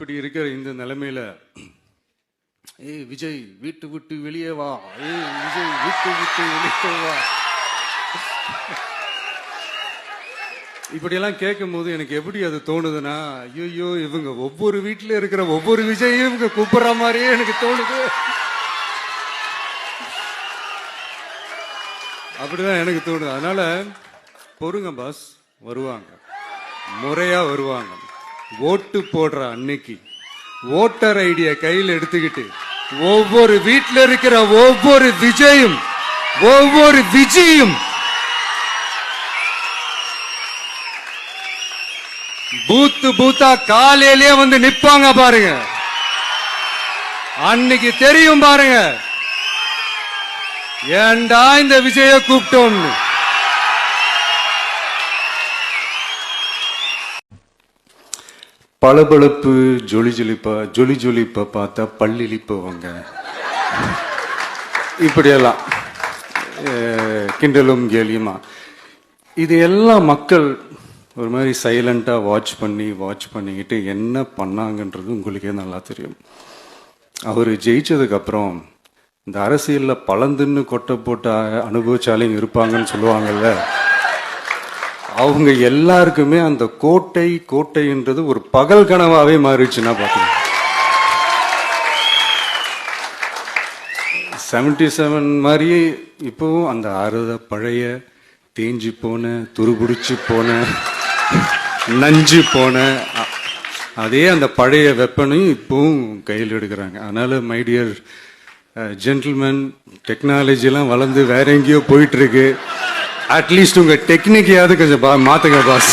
இப்படி இருக்கிற இந்த நிலைமையில ஏய் விஜய் வீட்டு விட்டு வெளியே வா. ஏய் விஜய் வீட்டு விட்டு வெளியே வா. இப்படியெல்லாம் கேட்கும் போது எனக்கு எப்படி அது தோணுதுன்னா ஐயோ இவங்க ஒவ்வொரு வீட்டில் இருக்கிற ஒவ்வொரு விஜயும் இவங்க கூப்பிடுற மாதிரியே எனக்கு தோணுது. அப்படிதான் எனக்கு தோணுது. அதனால பொறுங்க பாஸ் வருவாங்க. முறையா வருவாங்க. ஓட்டு போடுற அன்னைக்கு ஓட்டர் ஐடிய கையில் எடுத்துக்கிட்டு ஒவ்வொரு வீட்டில் இருக்கிற ஒவ்வொரு விஜயும் ஒவ்வொரு விஜயும் பூத்து பூத்தா காலையிலேயே வந்து நிப்பாங்க பாருங்க. அன்னைக்கு தெரியும் பாருங்க. ஏண்டா இந்த விஜய கூப்பிட்டோம்னு? பளபளப்பு ஜொலி ஜொலிப்பா ஜொலி ஜொலிப்பை பார்த்தா பல்லிழிப்பவங்க இப்படியெல்லாம் கிண்டலும் கேலியுமா. இது எல்லாம் மக்கள் ஒரு மாதிரி சைலண்ட்டாக வாட்ச் பண்ணி வாட்ச் பண்ணிக்கிட்டு என்ன பண்ணாங்கன்றது உங்களுக்கே நல்லா தெரியும். அவர் ஜெயிச்சதுக்கப்புறம் இந்த அரசியலில் பழந்துன்னு கொட்டை போட்ட அனுபவிச்சாலையும் இருப்பாங்கன்னு சொல்லுவாங்கல்ல அவங்க எல்லாருக்குமே அந்த கோட்டை கோட்டைன்றது ஒரு பகல் கனவாவே மாறிடுச்சுன்னா பாத்தீங்க செவன்டி செவன் மாதிரியே இப்போவும் அந்த அறுத பழைய தேஞ்சு போன துருபிடிச்சு போன நஞ்சு போன அதே அந்த பழைய வெப்பனையும் இப்போவும் கையில் எடுக்கிறாங்க. அதனால மைடியர் ஜென்டில்மேன் டெக்னாலஜிலாம் வளர்ந்து வேற எங்கேயோ போயிட்டு இருக்கு. அட்லீஸ்ட் உங்க டெக்னிக்கையாவது கொஞ்சம் பா- மாத்துங்க பாஸ்